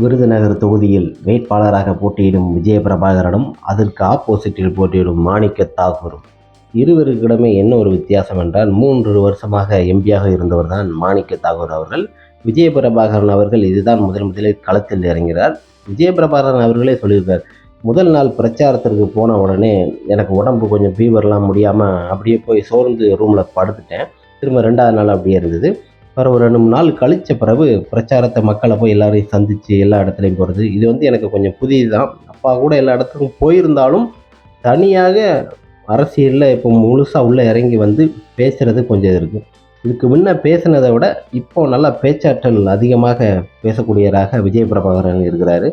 விருதுநகர் தொகுதியில் வேட்பாளராக போட்டியிடும் விஜயபிரபாகரனும் அதற்கு ஆப்போசிட்டில் போட்டியிடும் மாணிக்க தாகூரும். இருவருக்கிடமே என்ன ஒரு வித்தியாசம் என்றால் மூன்று வருஷமாக எம்பியாக இருந்தவர் தான் மாணிக்க தாகூர் அவர்கள். விஜயபிரபாகரன் அவர்கள் இதுதான் முதல் முதலில் களத்தில் இறங்கிறார். விஜயபிரபாகரன் அவர்களே சொல்லியிருக்கார் முதல் நாள் பிரச்சாரத்திற்கு போன உடனே எனக்கு உடம்பு கொஞ்சம் ஃபீவர்லாம் முடியாமல் அப்படியே போய் சோர்ந்து ரூமில் படுத்துட்டேன். திரும்ப ரெண்டாவது நாள் அப்படியே இருந்தது. அப்புறம் ஒரு ரெண்டு மூணு நாள் கழித்த பிறகு பிரச்சாரத்தை மக்களை போய் எல்லாரையும் சந்தித்து எல்லா இடத்துலையும் போகிறது இது வந்து எனக்கு கொஞ்சம் புதிது தான் அப்பா கூட எல்லா இடத்துக்கும் போயிருந்தாலும் தனியாக அரசியலில் இப்போ முழுசாக உள்ளே இறங்கி வந்து பேசுகிறது கொஞ்சம் இருக்கும். இருக்குது இதுக்கு முன்ன பேசினதை விட இப்போ நல்லா பேச்சாற்றல் அதிகமாக பேசக்கூடியவராக விஜய் பிரபாகரன் இருக்கிறாரு.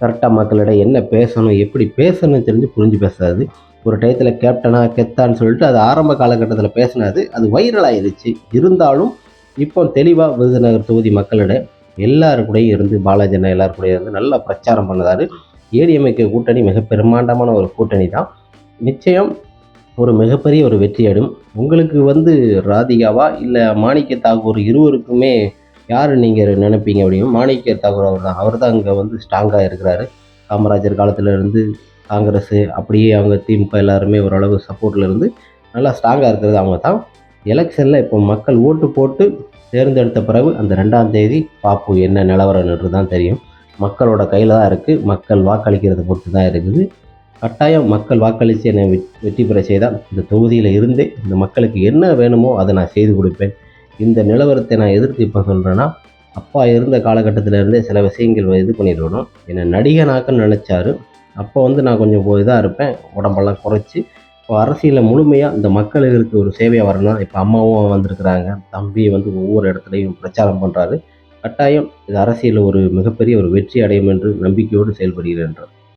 கரெக்டாக மக்களிடம் என்ன பேசணும் எப்படி பேசணும்னு தெரிஞ்சு புரிஞ்சு பேசாது ஒரு டயத்தில் கேப்டனா கெத்தான்னு சொல்லிட்டு அது ஆரம்ப காலகட்டத்தில் பேசினாது அது வைரல் ஆயிருச்சு. இருந்தாலும் இப்போ தெளிவாக விருதுநகர் தொகுதி மக்களிடம் எல்லாருக்கூடையும் இருந்து பாலாஜி அண்ணா கூடயும் இருந்து நல்லா பிரச்சாரம் பண்ணதாரு. ஏடிஎம்ஐக்கு கூட்டணி மிக பிரம்மாண்டமான ஒரு கூட்டணி தான். நிச்சயம் ஒரு மிகப்பெரிய ஒரு வெற்றியடும் உங்களுக்கு வந்து ராதிகாவா இல்லை மாணிக்க தாகூர் இருவருக்குமே யார் நீங்கள் நினைப்பீங்க அப்படின்னா மாணிக்க தாகூர் அவர் தான் அவர் தான் இங்கே வந்து ஸ்ட்ராங்காக இருக்கிறாரு. காமராஜர் காலத்துல இருந்து காங்கிரஸ் அப்படியே அவங்க திமுக எல்லாருமே ஓரளவு சப்போர்ட்டில் இருந்து நல்லா ஸ்ட்ராங்காக இருக்கிறது அவங்க தான் எலெக்ஷனில் இப்போ மக்கள் ஓட்டு போட்டு தேர்ந்தெடுத்த பிறகு அந்த ரெண்டாம் தேதி பாப்பு என்ன நிலவரம்ன்றது தான் தெரியும். மக்களோட கையில் தான் இருக்குது மக்கள் வாக்களிக்கிறத பொறுத்து தான் இருக்குது. கட்டாயம் மக்கள் வாக்களித்து என்னை வெற்றி பெற செய்தால் இந்த தொகுதியில் இருந்தே இந்த மக்களுக்கு என்ன வேணுமோ அதை நான் செய்து கொடுப்பேன். இந்த நிலவரத்தை நான் எதிர்த்து இப்போ சொல்கிறேன்னா அப்பா இருந்த காலகட்டத்தில் இருந்தே சில விஷயங்கள் இது பண்ணிடணும் என்னை நடிகனாக்கன்னு நினச்சாரு. அப்போ வந்து நான் கொஞ்சம் இதாக இருப்பேன். உடம்பெல்லாம் குறைச்சி அரசியலில் முழுமையாக இந்த மக்களுக்கு ஒரு சேவையாக வரணும் இப்போ அம்மாவும் வந்திருக்கிறாங்க. தம்பி வந்து ஒவ்வொரு இடத்துலையும் பிரச்சாரம் பண்ணுறாரு கட்டாயம் இது அரசியலில் ஒரு மிகப்பெரிய ஒரு வெற்றி அடையும் என்று நம்பிக்கையோடு செயல்படுகிறேன்